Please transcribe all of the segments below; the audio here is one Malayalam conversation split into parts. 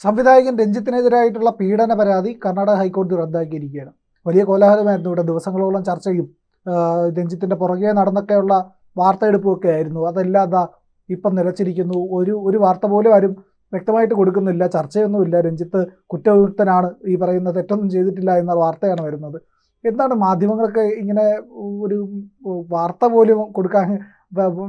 സംവിധായകൻ രഞ്ജിത്തിനെതിരായിട്ടുള്ള പീഡന പരാതി കർണാടക ഹൈക്കോടതി റദ്ദാക്കിയിരിക്കുകയാണ്. വലിയ കോലാഹലമായിരുന്നു. ഇവിടെ ദിവസങ്ങളോളം ചർച്ചയും രഞ്ജിത്തിന്റെ പുറകെ നടന്നൊക്കെയുള്ള വാർത്തയെടുപ്പുമൊക്കെ ആയിരുന്നു. അതല്ലാതെ ഇപ്പം നിലച്ചിരിക്കുന്നു. ഒരു ഒരു വാർത്ത പോലും ആരും വ്യക്തമായിട്ട് കൊടുക്കുന്നില്ല. ചർച്ചയൊന്നുമില്ല. രഞ്ജിത്ത് കുറ്റവിമുക്തനാണ്. ഈ പറയുന്ന തെറ്റൊന്നും ചെയ്തിട്ടില്ല എന്ന വാർത്തയാണ് വരുന്നത്. എന്താണ് മാധ്യമങ്ങൾക്ക് ഇങ്ങനെ ഒരു വാർത്ത പോലും കൊടുക്കാൻ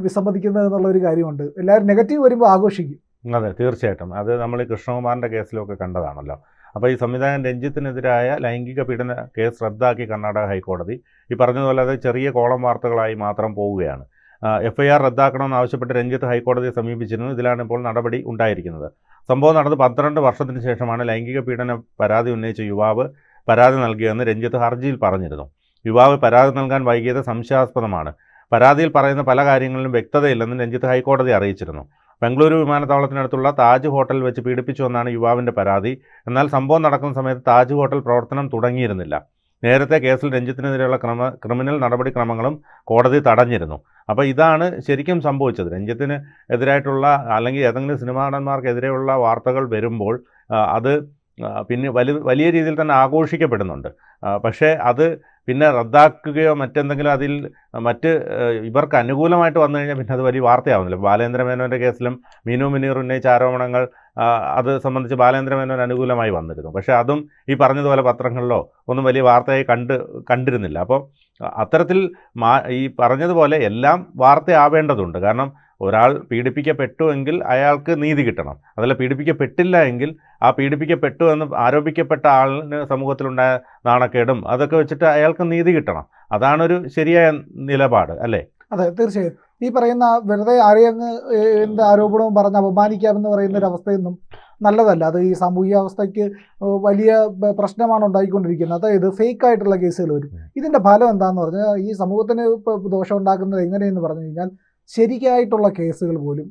വിസമ്മതിക്കുന്നത് എന്നുള്ള ഒരു കാര്യമുണ്ട്. എല്ലാവരും നെഗറ്റീവ് വരുമ്പോൾ ആഘോഷിക്കും. അതെ തീർച്ചയായിട്ടും. അത് നമ്മൾ കൃഷ്ണകുമാറിന്റെ കേസിലൊക്കെ കണ്ടതാണല്ലോ. അപ്പോൾ ഈ സംവിധായകൻ രഞ്ജിത്തിനെതിരായ ലൈംഗിക പീഡന കേസ് റദ്ദാക്കി കർണാടക ഹൈക്കോടതി. ഈ പറഞ്ഞതുപോലെ അത് ചെറിയ കോളം വാർത്തകളായി മാത്രം പോവുകയാണ്. എഫ് ഐ ആർ റദ്ദാക്കണമെന്ന് ആവശ്യപ്പെട്ട് രഞ്ജിത്ത് ഹൈക്കോടതിയെ സമീപിച്ചിരുന്നു. ഇതിലാണ് ഇപ്പോൾ നടപടി ഉണ്ടായിരിക്കുന്നത്. സംഭവം നടന്ന് പന്ത്രണ്ട് വർഷത്തിന് ശേഷമാണ്. ലൈംഗിക പീഡന പരാതി ഉന്നയിച്ച യുവാവ് പരാതി നൽകിയതെന്ന് രഞ്ജിത്ത് ഹർജിയിൽ പറഞ്ഞിരുന്നു. യുവാവ് പരാതി നൽകാൻ വൈകിയത് സംശയാസ്പദമാണ്. പരാതിയിൽ പറയുന്ന പല കാര്യങ്ങളിലും വ്യക്തതയില്ലെന്ന് രഞ്ജിത്ത് ഹൈക്കോടതി അറിയിച്ചിരുന്നു. ബംഗളൂരു വിമാനത്താവളത്തിനടുത്തുള്ള താജ് ഹോട്ടൽ വെച്ച് പീഡിപ്പിച്ചുവെന്നാണ് യുവാവിന്റെ പരാതി. എന്നാൽ സംഭവം നടക്കുന്ന സമയത്ത് താജ് ഹോട്ടൽ പ്രവർത്തനം തുടങ്ങിയിരുന്നില്ല. നേരത്തെ കേസിൽ രഞ്ജിത്തിനെതിരെയുള്ള ക്രമ ക്രിമിനൽ നടപടിക്രമങ്ങളും കോടതി തടഞ്ഞിരുന്നു. അപ്പോൾ ഇതാണ് ശരിക്കും സംഭവിച്ചത്. രഞ്ജിത്തിന് എതിരായിട്ടുള്ള അല്ലെങ്കിൽ ഏതെങ്കിലും സിനിമാ നടന്മാർക്കെതിരെയുള്ള വാർത്തകൾ വരുമ്പോൾ അത് പിന്നെ വലിയ വലിയ രീതിയിൽ തന്നെ ആഘോഷിക്കപ്പെടുന്നുണ്ട്. പക്ഷേ അത് പിന്നെ റദ്ദാക്കുകയോ മറ്റെന്തെങ്കിലും അതിൽ മറ്റ് ഇവർക്ക് അനുകൂലമായിട്ട് വന്നു കഴിഞ്ഞാൽ പിന്നെ അത് വലിയ വാർത്തയാവുന്നില്ല. ബാലേന്ദ്ര മേനോന്റെ കേസിലും മീനു മുനീർ ഉന്നയിച്ച ആരോപണങ്ങൾ അത് സംബന്ധിച്ച് ബാലേന്ദ്ര മേനോൻ അനുകൂലമായി വന്നിരുന്നു. പക്ഷേ അതും ഈ പറഞ്ഞതുപോലെ പത്രങ്ങളിലോ ഒന്നും വലിയ വാർത്തയായി കണ്ട് കണ്ടിരുന്നില്ല. അപ്പോൾ അത്തരത്തിൽ ഈ പറഞ്ഞതുപോലെ എല്ലാം വാർത്തയാവേണ്ടതുണ്ട്. കാരണം ഒരാൾ പീഡിപ്പിക്കപ്പെട്ടു എങ്കിൽ അയാൾക്ക് നീതി കിട്ടണം. അതല്ല പീഡിപ്പിക്കപ്പെട്ടില്ല എങ്കിൽ ആ പീഡിപ്പിക്കപ്പെട്ടു എന്ന് ആരോപിക്കപ്പെട്ട ആളിന് സമൂഹത്തിലുണ്ടായ നാണക്കേടും അതൊക്കെ വെച്ചിട്ട് അയാൾക്ക് നീതി കിട്ടണം. അതാണൊരു ശരിയായ നിലപാട് അല്ലേ? അതെ തീർച്ചയായും. ഈ പറയുന്ന വെറുതെ ആരെയങ്ങ് എന്ത് ആരോപണവും പറഞ്ഞ് അപമാനിക്കാമെന്ന് പറയുന്ന ഒരു അവസ്ഥയൊന്നും നല്ലതല്ല. അത് ഈ സാമൂഹിക അവസ്ഥയ്ക്ക് വലിയ പ്രശ്നമാണ് ഉണ്ടായിക്കൊണ്ടിരിക്കുന്നത്. അതായത് ഫേക്ക് ആയിട്ടുള്ള കേസുകൾ വരും. ഇതിന്റെ ഫലം എന്താണെന്ന് പറഞ്ഞാൽ ഈ സമൂഹത്തിന് ഇപ്പോൾ ദോഷം ഉണ്ടാക്കുന്നത് എങ്ങനെയെന്ന് പറഞ്ഞു കഴിഞ്ഞാൽ ശരിക്കായിട്ടുള്ള കേസുകൾ പോലും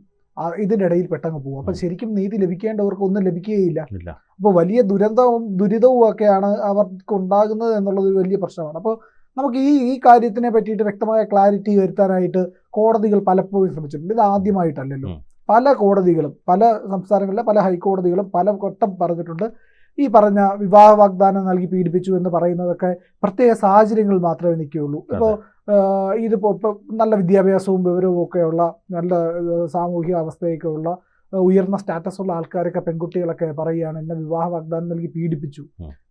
ഇതിന്റെ ഇടയിൽ പെട്ടെന്ന് പോകും. അപ്പം ശരിക്കും നീതി ലഭിക്കേണ്ടവർക്ക് ഒന്നും ലഭിക്കുകയില്ല അപ്പോൾ വലിയ ദുരന്തവും ദുരിതവും ഒക്കെയാണ് അവർക്ക് ഉണ്ടാകുന്നത് എന്നുള്ളത് ഒരു വലിയ പ്രശ്നമാണ്. അപ്പോൾ നമുക്ക് ഈ ഈ കാര്യത്തിനെ പറ്റിയിട്ട് വ്യക്തമായ ക്ലാരിറ്റി വരുത്താനായിട്ട് കോടതികൾ പലപ്പോഴും ശ്രമിച്ചിട്ടുണ്ട്. ഇത് ആദ്യമായിട്ടല്ലല്ലോ. പല കോടതികളും പല സംസ്ഥാനങ്ങളിലെ പല ഹൈക്കോടതികളും പല വട്ടം പറഞ്ഞിട്ടുണ്ട്. ഈ പറഞ്ഞ വിവാഹ വാഗ്ദാനം നൽകി പീഡിപ്പിച്ചു എന്ന് പറയുന്നതൊക്കെ പ്രത്യേക സാഹചര്യങ്ങൾ മാത്രമേ നിൽക്കുകയുള്ളൂ. ഇപ്പോൾ ഇതിപ്പോൾ ഇപ്പോൾ നല്ല വിദ്യാഭ്യാസവും വിവരവും ഒക്കെയുള്ള നല്ല സാമൂഹിക അവസ്ഥയൊക്കെ ഉള്ള ഉയർന്ന സ്റ്റാറ്റസ് ഉള്ള ആൾക്കാരൊക്കെ പെൺകുട്ടികളൊക്കെ പറയുകയാണ് എന്നെ വിവാഹ വാഗ്ദാനം നൽകി പീഡിപ്പിച്ചു.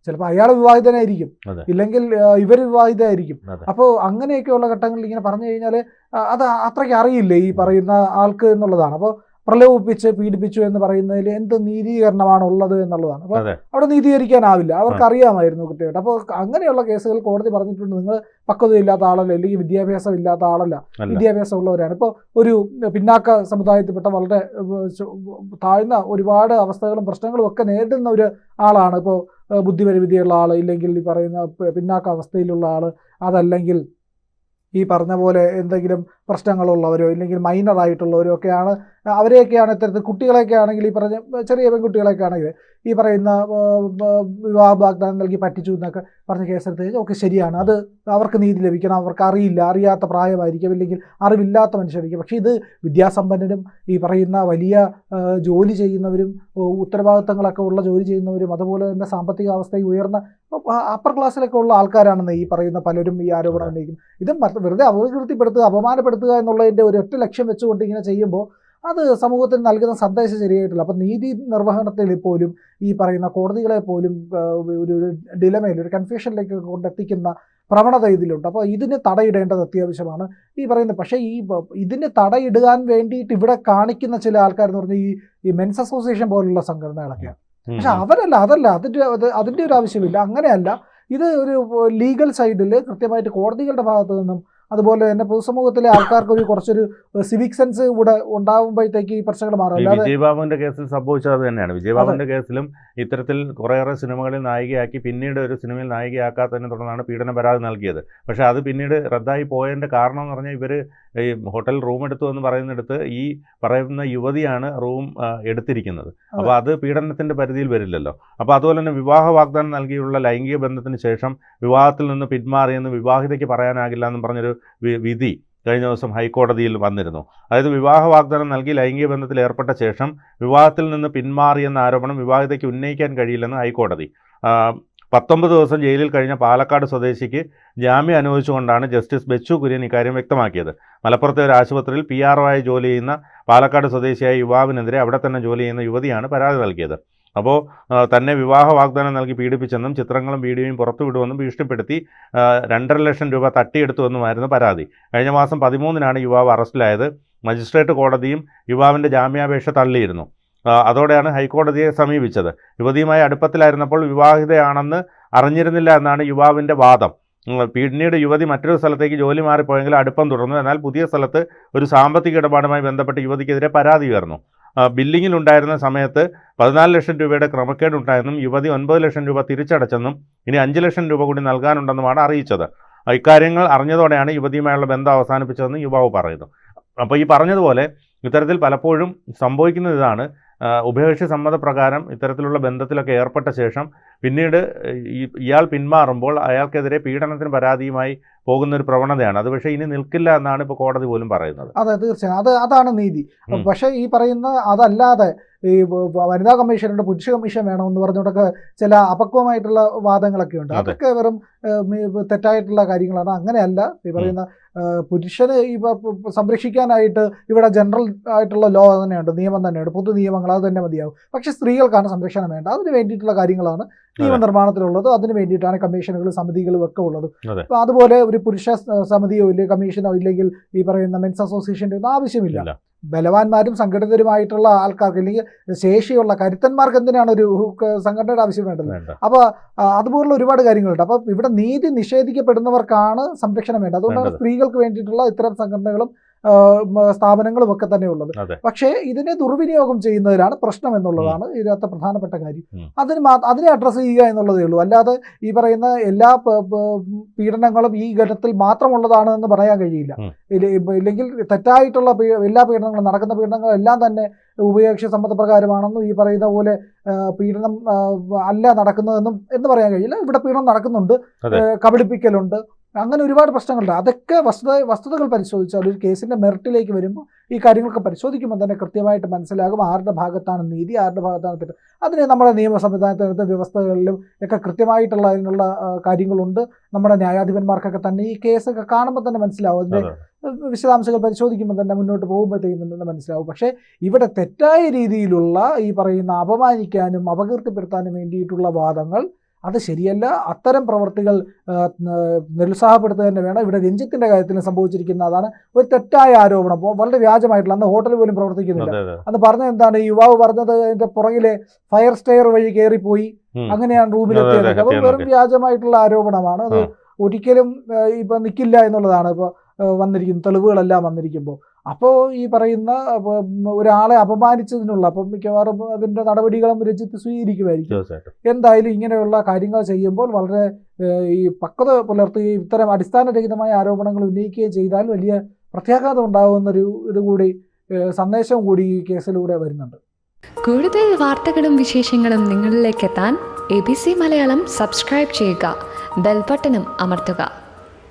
ചിലപ്പോൾ അയാൾ വിവാഹിതനായിരിക്കും. ഇല്ലെങ്കിൽ ഇവർ വിവാഹിതരായിരിക്കും. അപ്പോൾ അങ്ങനെയൊക്കെയുള്ള ഘട്ടങ്ങളിൽ ഇങ്ങനെ പറഞ്ഞു കഴിഞ്ഞാൽ അത് അത്രയ്ക്ക് അറിയില്ലേ ഈ പറയുന്ന ആൾക്ക് എന്നുള്ളതാണ്. അപ്പോൾ പ്രലോഭിപ്പിച്ച് പീഡിപ്പിച്ചു എന്ന് പറയുന്നതിൽ എന്ത് നീതീകരണമാണ് ഉള്ളത് എന്നുള്ളതാണ്. അപ്പോൾ അതെ. അവിടെ നീതീകരിക്കാനാവില്ല. അവർക്ക് അറിയാമായിരുന്നു കൃത്യമായിട്ട് അപ്പോൾ അങ്ങനെയുള്ള കേസുകൾ കോടതി പറഞ്ഞിട്ടുണ്ട്. നിങ്ങൾ പക്വതയില്ലാത്ത ആളല്ല അല്ലെങ്കിൽ വിദ്യാഭ്യാസം ഇല്ലാത്ത ആളല്ല വിദ്യാഭ്യാസം ഉള്ളവരാണ് ഇപ്പോൾ ഒരു പിന്നാക്ക സമുദായത്തിൽപ്പെട്ട വളരെ താഴ്ന്ന ഒരുപാട് അവസ്ഥകളും പ്രശ്നങ്ങളും ഒക്കെ നേരിടുന്ന ഒരു ആളാണ്. ഇപ്പോൾ ബുദ്ധിപരിമിതിയുള്ള ആൾ ഇല്ലെങ്കിൽ ഈ പറയുന്ന പിന്നാക്ക അവസ്ഥയിലുള്ള ആൾ അതല്ലെങ്കിൽ ഈ പറഞ്ഞ പോലെ എന്തെങ്കിലും പ്രശ്നങ്ങളുള്ളവരോ ഇല്ലെങ്കിൽ മൈനർ ആയിട്ടുള്ളവരോ ഒക്കെയാണ് അവരെയൊക്കെയാണ് ഇത്തരത്തിൽ കുട്ടികളെയൊക്കെ ആണെങ്കിൽ ഈ പറഞ്ഞ ചെറിയ പെൺകുട്ടികളെയൊക്കെ ആണെങ്കിൽ ഈ പറയുന്ന വിവാഹ വാഗ്ദാനം നൽകി പറ്റിച്ചു എന്നൊക്കെ പറഞ്ഞ കേസെടുത്ത് ഒക്കെ ഓക്കെ ശരിയാണ്. അത് അവർക്ക് നീതി ലഭിക്കണം. അവർക്ക് അറിയില്ല. അറിയാത്ത പ്രായമായിരിക്കും. ഇല്ലെങ്കിൽ അറിവില്ലാത്ത മനുഷ്യരായിരിക്കും. പക്ഷേ ഇത് വിദ്യാസമ്പന്നരും ഈ പറയുന്ന വലിയ ജോലി ചെയ്യുന്നവരും ഉത്തരവാദിത്തങ്ങളൊക്കെ ഉള്ള ജോലി ചെയ്യുന്നവരും അതുപോലെ തന്നെ സാമ്പത്തിക അവസ്ഥയിൽ ഉയർന്ന അപ്പർ ക്ലാസ്സിലൊക്കെ ഉള്ള ആൾക്കാരാണെന്ന് ഈ പറയുന്ന പലരും ഈ ആരോപണം ഉന്നയിക്കുന്നത് ഇത് വെറുതെ അപകീർത്തിപ്പെടുത്തുക അപമാനപ്പെടുത്തുക എന്നുള്ളതിന്റെ ഒരു ഒറ്റ ലക്ഷ്യം വെച്ചുകൊണ്ട് ഇങ്ങനെ ചെയ്യുമ്പോൾ അത് സമൂഹത്തിന് നൽകുന്ന സന്ദേശം ശരിയായിട്ടില്ല. അപ്പോൾ നീതി നിർവഹണത്തിൽ പോലും ഈ പറയുന്ന കോടതികളെ പോലും ഒരു ഒരു ഡിലമയിൽ ഒരു കൺഫ്യൂഷനിലേക്ക് കൊണ്ടെത്തിക്കുന്ന പ്രവണത ഇതിലുണ്ട്. അപ്പോൾ ഇതിന് തടയിടേണ്ടത് അത്യാവശ്യമാണ്. ഈ പറയുന്നത് പക്ഷേ ഈ ഇതിന് തടയിടാൻ വേണ്ടിയിട്ട് ഇവിടെ കാണിക്കുന്ന ചില ആൾക്കാർ എന്ന് പറഞ്ഞാൽ ഈ ഈ മെൻസ് അസോസിയേഷൻ പോലുള്ള സംഘടനകളൊക്കെയാണ് പക്ഷെ അവരല്ല അതല്ല അതിന്റെ അത് അതിന്റെ ഒരു ആവശ്യമില്ല. അങ്ങനെയല്ല ഇത് ഒരു ലീഗൽ സൈഡിൽ കൃത്യമായിട്ട് കോടതികളുടെ ഭാഗത്തു നിന്നും അതുപോലെ തന്നെ പൊതുസമൂഹത്തിലെ ആൾക്കാർക്ക് ഒരു കുറച്ചൊരു സിവിക് സെൻസ് കൂടെ ഉണ്ടാകുമ്പോഴത്തേക്ക് ഈ പ്രശ്നങ്ങൾ മാറും. വിജയബാബുവിന്റെ കേസിൽ സംഭവിച്ചത് അത് തന്നെയാണ്. വിജയബാബുവിന്റെ കേസിലും ഇത്തരത്തിൽ കുറേയേറെ സിനിമകളിൽ നായികയാക്കി പിന്നീട് ഒരു സിനിമയിൽ നായികയാക്കാത്തതിനെ തുടർന്നാണ് പീഡന പരാതി നൽകിയത്. പക്ഷെ അത് പിന്നീട് റദ്ദായി പോയതിന്റെ കാരണം എന്ന് പറഞ്ഞാൽ ഇവർ ഈ ഹോട്ടൽ റൂം എടുത്തു എന്ന് പറയുന്നിടത്ത് ഈ പറയുന്ന യുവതിയാണ് റൂം എടുത്തിരിക്കുന്നത്. അപ്പോൾ അത് പീഡനത്തിന്റെ പരിധിയിൽ വരില്ലല്ലോ. അപ്പോൾ അതുപോലെ തന്നെ വിവാഹ വാഗ്ദാനം നൽകിയുള്ള ലൈംഗിക ബന്ധത്തിന് ശേഷം വിവാഹത്തിൽ നിന്ന് പിന്മാറിയെന്ന് വിവാഹിതയ്ക്ക് പറയാനാകില്ല എന്ന് പറഞ്ഞൊരു വിധി കഴിഞ്ഞ ദിവസം ഹൈക്കോടതിയിൽ വന്നിരുന്നു. അതായത് വിവാഹ വാഗ്ദാനം നൽകി ലൈംഗിക ബന്ധത്തിൽ ഏർപ്പെട്ട ശേഷം വിവാഹത്തിൽ നിന്ന് പിന്മാറിയെന്ന ആരോപണം വിവാഹിതയ്ക്ക് ഉന്നയിക്കാൻ കഴിയില്ലെന്ന് ഹൈക്കോടതി. പത്തൊമ്പത് ദിവസം ജയിലിൽ കഴിഞ്ഞ പാലക്കാട് സ്വദേശിക്ക് ജാമ്യം അനുവദിച്ചുകൊണ്ടാണ് ജസ്റ്റിസ് ബെച്ചു കുര്യൻ ഇക്കാര്യം വ്യക്തമാക്കിയത്. മലപ്പുറത്തെ ഒരു ആശുപത്രിയിൽ പി ആർ ആയി ജോലി ചെയ്യുന്ന പാലക്കാട് സ്വദേശിയായ യുവാവിനെതിരെ അവിടെ തന്നെ ജോലി ചെയ്യുന്ന യുവതിയാണ് പരാതി നൽകിയത്. അപ്പോൾ തന്നെ വിവാഹ വാഗ്ദാനം നൽകി പീഡിപ്പിച്ചെന്നും ചിത്രങ്ങളും വീഡിയോയും പുറത്തുവിടുമെന്നും ഭീഷണിപ്പെടുത്തി രണ്ടര ലക്ഷം രൂപ തട്ടിയെടുത്തുവെന്നുമായിരുന്നു പരാതി. കഴിഞ്ഞ മാസം പതിമൂന്നിനാണ് യുവാവ് അറസ്റ്റിലായത്. മജിസ്ട്രേറ്റ് കോടതിയും യുവാവിന്റെ ജാമ്യാപേക്ഷ തള്ളിയിരുന്നു. അതോടെയാണ് ഹൈക്കോടതിയെ സമീപിച്ചത്. യുവതിയുമായി അടുപ്പത്തിലായിരുന്നപ്പോൾ വിവാഹിതയാണെന്ന് അറിഞ്ഞിരുന്നില്ല എന്നാണ് യുവാവിന്റെ വാദം. പിന്നീട് യുവതി മറ്റൊരു സ്ഥലത്തേക്ക് ജോലി മാറിപ്പോയെങ്കിൽ അടുപ്പം തുടർന്നു. എന്നാൽ പുതിയ സ്ഥലത്ത് ഒരു സാമ്പത്തിക ഇടപാടുമായി ബന്ധപ്പെട്ട് യുവതിക്കെതിരെ പരാതി ഉയർന്നു. ഉണ്ടായിരുന്ന സമയത്ത് പതിനാല് ലക്ഷം രൂപയുടെ ക്രമക്കേടുണ്ടായെന്നും യുവതി ഒൻപത് ലക്ഷം രൂപ തിരിച്ചടച്ചെന്നും ഇനി അഞ്ച് ലക്ഷം രൂപ കൂടി നൽകാനുണ്ടെന്നുമാണ് അറിയിച്ചത്. ഇക്കാര്യങ്ങൾ അറിഞ്ഞതോടെയാണ് യുവതിയുമായുള്ള ബന്ധം അവസാനിപ്പിച്ചതെന്ന് യുവാവ് പറയുന്നു. അപ്പോൾ ഈ പറഞ്ഞതുപോലെ ഇത്തരത്തിൽ പലപ്പോഴും സംഭവിക്കുന്നത് ഇതാണ്. ഉഭയകക്ഷി സമ്മതപ്രകാരം ഇത്തരത്തിലുള്ള ബന്ധത്തിലൊക്കെ ഏർപ്പെട്ട ശേഷം പിന്നീട് ഇയാൾ പിന്മാറുമ്പോൾ അയാൾക്കെതിരെ പീഡനത്തിന് പരാതിയുമായി പോകുന്ന ഒരു പ്രവണതയാണ്. അത് പക്ഷേ ഇനി നിൽക്കില്ല എന്നാണ് ഇപ്പോൾ കോടതി പോലും പറയുന്നത്. അതെ തീർച്ചയായും. അത് അതാണ് നീതി. പക്ഷേ ഈ പറയുന്ന അതല്ലാതെ ഈ വനിതാ കമ്മീഷനുണ്ട് പുരുഷ കമ്മീഷൻ വേണമെന്ന് പറഞ്ഞുകൊണ്ടൊക്കെ ചില അപക്വമായിട്ടുള്ള വാദങ്ങളൊക്കെ ഉണ്ട് അതൊക്കെ വെറും തെറ്റായിട്ടുള്ള കാര്യങ്ങളാണ്. അങ്ങനെയല്ല ഈ പറയുന്ന പുരുഷന് ഈ സംരക്ഷിക്കാനായിട്ട് ഇവിടെ ജനറൽ ആയിട്ടുള്ള ലോ തന്നെയുണ്ട് നിയമം തന്നെയുണ്ട് പൊതു നിയമങ്ങൾ അത് തന്നെ മതിയാവും. പക്ഷെ സ്ത്രീകൾക്കാണ് സംരക്ഷണം വേണ്ട അതിന് വേണ്ടിയിട്ടുള്ള കാര്യങ്ങളാണ് നിയമനിർമ്മാണത്തിലുള്ളത് അതിന് വേണ്ടിയിട്ടാണ് കമ്മീഷനുകൾ സമിതികളും ഒക്കെ ഉള്ളത്. അപ്പൊ അപ്പോൾ അതുപോലെ ഒരു പുരുഷ സമിതിയോ ഇല്ലെങ്കിൽ കമ്മീഷനോ ഇല്ലെങ്കിൽ ഈ പറയുന്ന മെൻസ് അസോസിയേഷന്റെ ഒന്നും ആവശ്യമില്ല. ബലവാന്മാരും സംഘടിതരുമായിട്ടുള്ള ആൾക്കാർക്ക് അല്ലെങ്കിൽ ശേഷിയുള്ള കരുത്തന്മാർക്ക് എന്തിനാണ് ഒരു സംഘടനയുടെ ആവശ്യം വേണ്ടത്? വേണ്ട. അപ്പോൾ അതുപോലുള്ള ഒരുപാട് കാര്യങ്ങളുണ്ട്. അപ്പോൾ ഇവിടെ നീതി നിഷേധിക്കപ്പെടുന്നവർക്കാണ് സംരക്ഷണം വേണ്ടത്. അതുകൊണ്ടാണ് സ്ത്രീകൾക്ക് വേണ്ടിയിട്ടുള്ള ഇത്തരം സംഘടനകളും സ്ഥാപനങ്ങളും ഒക്കെ തന്നെ ഉള്ളത്. പക്ഷേ ഇതിനെ ദുർവിനിയോഗം ചെയ്യുന്നതിലാണ് പ്രശ്നം എന്നുള്ളതാണ് ഇതിനകത്തെ പ്രധാനപ്പെട്ട കാര്യം. അതിന് മാ അതിനെ അഡ്രസ്സ് ചെയ്യുക എന്നുള്ളതേ ഉള്ളൂ. അല്ലാതെ ഈ പറയുന്ന എല്ലാ പീഡനങ്ങളും ഈ ഘട്ടത്തിൽ മാത്രമുള്ളതാണ് എന്ന് പറയാൻ കഴിയില്ല. ഇല്ലെങ്കിൽ തെറ്റായിട്ടുള്ള എല്ലാ പീഡനങ്ങളും നടക്കുന്ന പീഡനങ്ങളും എല്ലാം തന്നെ ഉപയോഗക്ഷ സമ്മതപ്രകാരമാണെന്നും ഈ പറയുന്ന പോലെ പീഡനം അല്ല നടക്കുന്നതെന്നും എന്ന് പറയാൻ കഴിയില്ല. ഇവിടെ പീഡനം നടക്കുന്നുണ്ട്. കബളിപ്പിക്കലുണ്ട്. അങ്ങനെ ഒരുപാട് പ്രശ്നങ്ങളുണ്ട്. അതൊക്കെ വസ്തുത വസ്തുതകൾ പരിശോധിച്ചാൽ ഒരു കേസിന്റെ മെറിറ്റിലേക്ക് വരുമ്പോൾ ഈ കാര്യങ്ങളൊക്കെ പരിശോധിക്കുമ്പോൾ തന്നെ കൃത്യമായിട്ട് മനസ്സിലാകും ആരുടെ ഭാഗത്താണ് നീതി ആരുടെ ഭാഗത്താണ് തെറ്റ്. അതിന് നമ്മുടെ നിയമ സംവിധാനത്തിനകത്ത് വ്യവസ്ഥകളിലും ഒക്കെ കൃത്യമായിട്ടുള്ള അതിനുള്ള കാര്യങ്ങളുണ്ട്. നമ്മുടെ ന്യായാധിപന്മാർക്കൊക്കെ തന്നെ ഈ കേസൊക്കെ കാണുമ്പോൾ തന്നെ മനസ്സിലാവും. അതിന്റെ വിശദാംശങ്ങൾ പരിശോധിക്കുമ്പോൾ തന്നെ മുന്നോട്ട് പോകുമ്പോഴത്തേക്കും തന്നെ മനസ്സിലാവും. പക്ഷേ ഇവിടെ തെറ്റായ രീതിയിലുള്ള ഈ പറയുന്ന അപമാനിക്കാനും അപകീർത്തിപ്പെടുത്താനും വേണ്ടിയിട്ടുള്ള വാദങ്ങൾ അത് ശരിയല്ല. അത്തരം പ്രവർത്തികൾ നിരുത്സാഹപ്പെടുത്തുക തന്നെ വേണം. ഇവിടെ രഞ്ജിത്തിന്റെ കാര്യത്തിൽ സംഭവിച്ചിരിക്കുന്ന അതാണ് ഒരു തെറ്റായ ആരോപണം. അപ്പോൾ വളരെ വ്യാജമായിട്ടുള്ള. അന്ന് ഹോട്ടൽ പോലും പ്രവർത്തിക്കുന്നില്ല. അന്ന് പറഞ്ഞത് എന്താണ്? ഈ യുവാവ് പറഞ്ഞത് അതിന്റെ പുറകിലെ ഫയർ സ്റ്റെയർ വഴി കയറിപ്പോയി. അങ്ങനെയാണ് റൂമിലെത്തിയത് അപ്പം വെറും വ്യാജമായിട്ടുള്ള ആരോപണമാണ്. അത്. ഒരിക്കലും ഇപ്പൊ നിൽക്കില്ല എന്നുള്ളതാണ്. ഇപ്പോൾ വന്നിരിക്കുന്നത് തെളിവുകളെല്ലാം വന്നിരിക്കുമ്പോൾ. അപ്പോൾ ഈ പറയുന്ന ഒരാളെ അപമാനിച്ചതിനുള്ള അപ്പം മിക്കവാറും അതിന്റെ നടപടികളും രജിത്ത് സ്വീകരിക്കുമായിരിക്കും. എന്തായാലും ഇങ്ങനെയുള്ള കാര്യങ്ങൾ ചെയ്യുമ്പോൾ വളരെ ഈ പക്വത പുലർത്തുകയും ഇത്തരം അടിസ്ഥാനരഹിതമായ ആരോപണങ്ങൾ ഉന്നയിക്കുകയും ചെയ്താൽ വലിയ പ്രത്യാഘാതം ഉണ്ടാകുന്നൊരു ഇതുകൂടി സന്ദേശം കൂടി ഈ കേസിലൂടെ വരുന്നുണ്ട്. കൂടുതൽ വാർത്തകളും വിശേഷങ്ങളും നിങ്ങളിലേക്ക് എത്താൻ A B C Malayalam subscribe ചെയ്യുക ബെൽബട്ടനും അമർത്തുക.